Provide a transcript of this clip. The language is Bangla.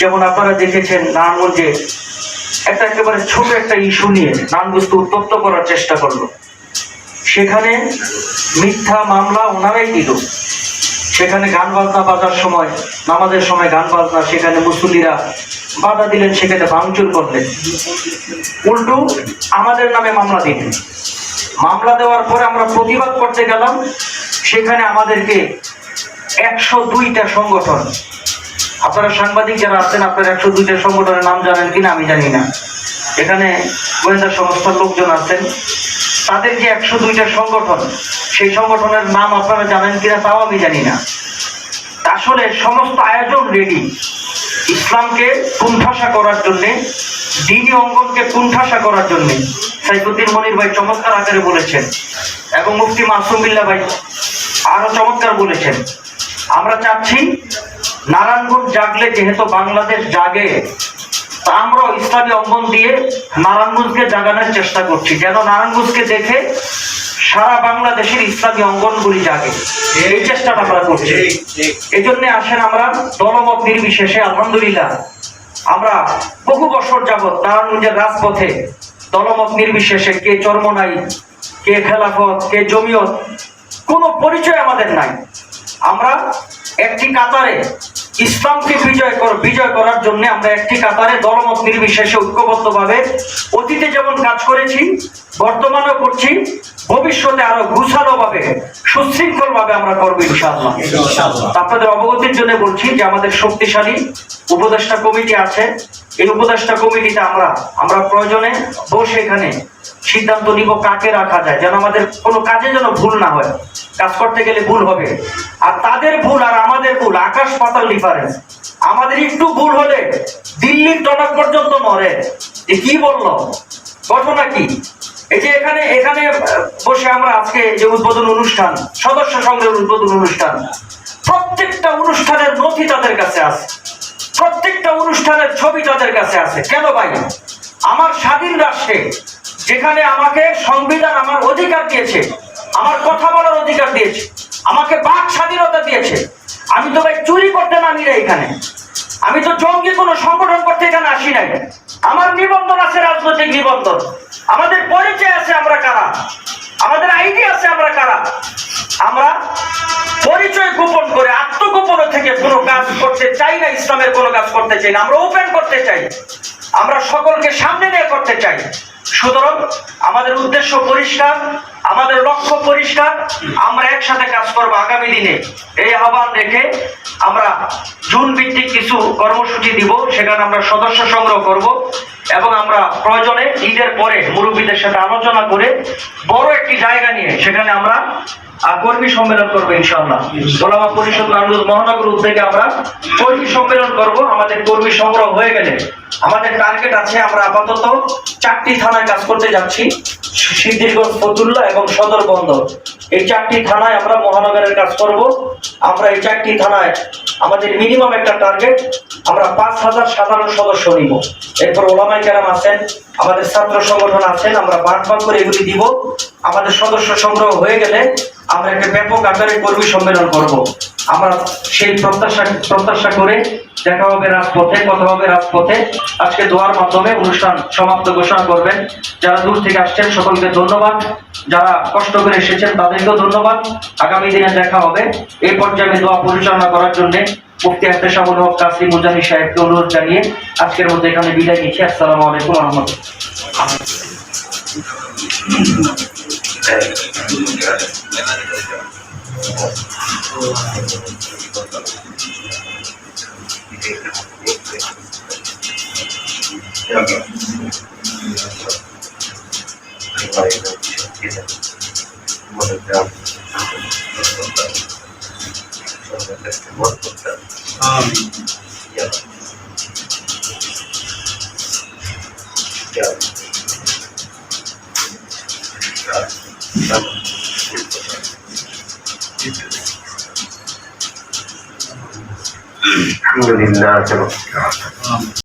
যেমন আপনারা দেখেছেন নারায়ণগঞ্জে একটা একেবারে ছোট একটা ইস্যু নিয়ে নারায়ণগঞ্জকে উত্তপ্ত করার চেষ্টা করল। সেখানে মিথ্যা মামলা ওনারাই দিল। সেখানে গান বাজনা বাজার সময়, নামাজের সময় গান বাজনা সেখানে মুসল্লিরা বাধা দিলেন, সেখানে ভাঙচুর করলেন। উল্টো আমাদের নামে মামলা দিলেন। মামলা দেওয়ার পরে আমরা প্রতিবাদ করতে গেলাম, সেখানে আমাদেরকে একশো দুইটা সংগঠন আপনারা সাংবাদিক যারা আছেন, আপনারা একশো দুইটা সংগঠনের নাম জানেন কিনা আমি জানি না। এখানে গোয়েন্দা সংস্থার লোকজন আছেন। তাদের যে একশো দুইটা সংগঠন, সেই সংগঠনের নাম আপনারা জানেন কিনা তাও আমি জানি না। আসলে সমস্ত আয়োজন রেডি ইসলামকে কুণ্ঠাসা করার জন্য, দিনী অঙ্গনকে কুণ্ঠাসা করার জন্য সাইফুদ্দিন মনির ভাই চমৎকার আকারে বলেছেন এবং মুফতি মাসুমিল্লা ভাই আরও চমৎকার বলেছেন। আমরা চাচ্ছি নারায়ণগঞ্জ জাগলে যেহেতু বাংলাদেশ জাগে তা আমরাও ইসলামী অঙ্গন দিয়ে নারায়ণগঞ্জকে জাগানোর চেষ্টা করছি। যেন নারায়ণগঞ্জকে দেখে সারা বাংলাদেশের ইসলামী অঙ্গনগুলি জাগে? এই চেষ্টাটা আমরা করছি। এই জন্য আসেন আমরা দলমত নির্বিশেষে আলহামদুলিল্লাহ আমরা বহু বছর যাবৎ নারায়ণগঞ্জের রাজপথে দলমত নির্বিশেষে কে চর্মনাই কে খেলাফত কে জমিয়ত কোনো পরিচয় আমাদের নাই। আমরা একটি কাতারে ইসলামকে বিজয় কর বিজয় করার জন্য আমরা একটি কাতারে দলমত নির্বিশেষে ঐক্যবদ্ধভাবে অতীতে যেমন কাজ করেছি বর্তমানেও করছি ভবিষ্যতে আরও গুছালো ভাবে সুশৃঙ্খল ভাবে আমরা করব ইনশাআল্লাহ। আপনাদের অবগতির জন্য বলছি যে আমাদের শক্তিশালী উপদেষ্টা কমিটি আছে। এই উপদেষ্টা কমিটিতে আমরা আমরা প্রয়োজনে বসে এখানে সিদ্ধান্ত নিব কাকে রাখা যায় যেন আমাদের কোনো কাজে যেন ভুল না হয়। কাজ করতে গেলে ভুল হবে। আর তাদের ভুল আর আমাদের ভুল, আকাশ পাতাল ডিফারেন্স আমাদের একটু ভুল হলে দিল্লির টনক পর্যন্ত মরে। যে কি বলল? ঘটনা কি? এই যে এখানে এখানে বসে আমরা আজকে যে উদ্বোধন অনুষ্ঠান, সদস্য সংঘের উদ্বোধন অনুষ্ঠান, প্রত্যেকটা অনুষ্ঠানের নথি তাদের কাছে আছে। প্রত্যেকটা অনুষ্ঠানের ছবি তাদের কাছে আছে। কেন ভাই? আমার স্বাধীন রাষ্ট্রে যেখানে আমাকে সংবিধান আমার অধিকার দিয়েছে আমার কথা বলার অধিকার দিয়েছে। আমাকে বাক স্বাধীনতা দিয়েছে। আমি তো ভাই চুরি করতে নামি না এখানে। আমি তো জঙ্গি কোনো সংগঠন করতে এখানে আসি নাই। আমার নিবন্ধন আছে রাজনৈতিক নিবন্ধন। আমাদের পরিচয় আছে আমরা কারা? আমাদের আইডি আছে আমরা কারা? আমরা পরিচয় গোপন করে আত্মগোপন থেকে কোনো কাজ করতে চাই না, ইসলামের কোনো কাজ করতে চাই না। আমরা ওপেন করতে চাই। আমরা সকলকে সামনে নিয়ে করতে চাই। সুতরাং আমাদের উদ্দেশ্য পরিষ্কার, আমাদের লক্ষ্য পরিষ্কার, আমরা একসাথে কাজ করব আগামী দিনে। এই আহ্বান রেখে আমরা জুন ভিত্তিক কিছু কর্মসূচি দিব, সেখানে আমরা সদস্য সংগ্রহ করব এবং আমরা প্রয়োজনে ঈদের পরে মুরব্বীদের সাথে আলোচনা করে বড় একটি জায়গা নিয়ে সেখানে আমরা কর্মী সম্মেলন করব ইনশাল্লাহ গোলামা পরিষদ নারায়ণগঞ্জ মহানগর উদ্যোগে আমরা কর্মী সম্মেলন করব। আমাদের কর্মী সংগ্রহ হয়ে গেলে আমাদের টার্গেট আছে, আমরা আপাতত চারটি থানায় কাজ করতে যাচ্ছি। সিদ্ধিরগঞ্জ, ফতুল্লা এবং সদর বন্দর। এই চারটি থানায় আমরা মহানগরের কাজ করব। আমরা এই চারটি থানায় আমাদের মিনিমাম একটা টার্গেট আমরা পাঁচ হাজার সাধারণ সদস্য নিব। এরপর ওলামাই কেরাম আছেন, আমাদের ছাত্র সংগঠন আছেন, আমরা ভাগ ভাগ করে এগুলি দিব। আমাদের সদস্য সংগ্রহ হয়ে গেলে আমরা একটা ব্যাপক আকারে কর্মী সম্মেলন করব। আমরা সেই প্রত্যাশা প্রত্যাশা করে দেখা হবে রাজপথে, কথা হবে রাজপথে। আজকে দোয়ার মাধ্যমে অনুষ্ঠান সমাপ্ত ঘোষণা করবেন। যারা দূর থেকে আসছেন, সকলকে ধন্যবাদ। যারা কষ্ট করে এসেছেন, তাদেরকেও ধন্যবাদ। আগামী দিনে দেখা হবে। এই পর্যায়ে দোয়া পরিচালনা করার জন্য মুফতি আহতেশামুল হক কাসি মুজানি সাহেবকে অনুরোধ জানিয়ে আজকের মধ্যে এখানে বিদায় নিচ্ছি। আসসালামু আলাইকুম রহমতুল্লাহ। الحمد لله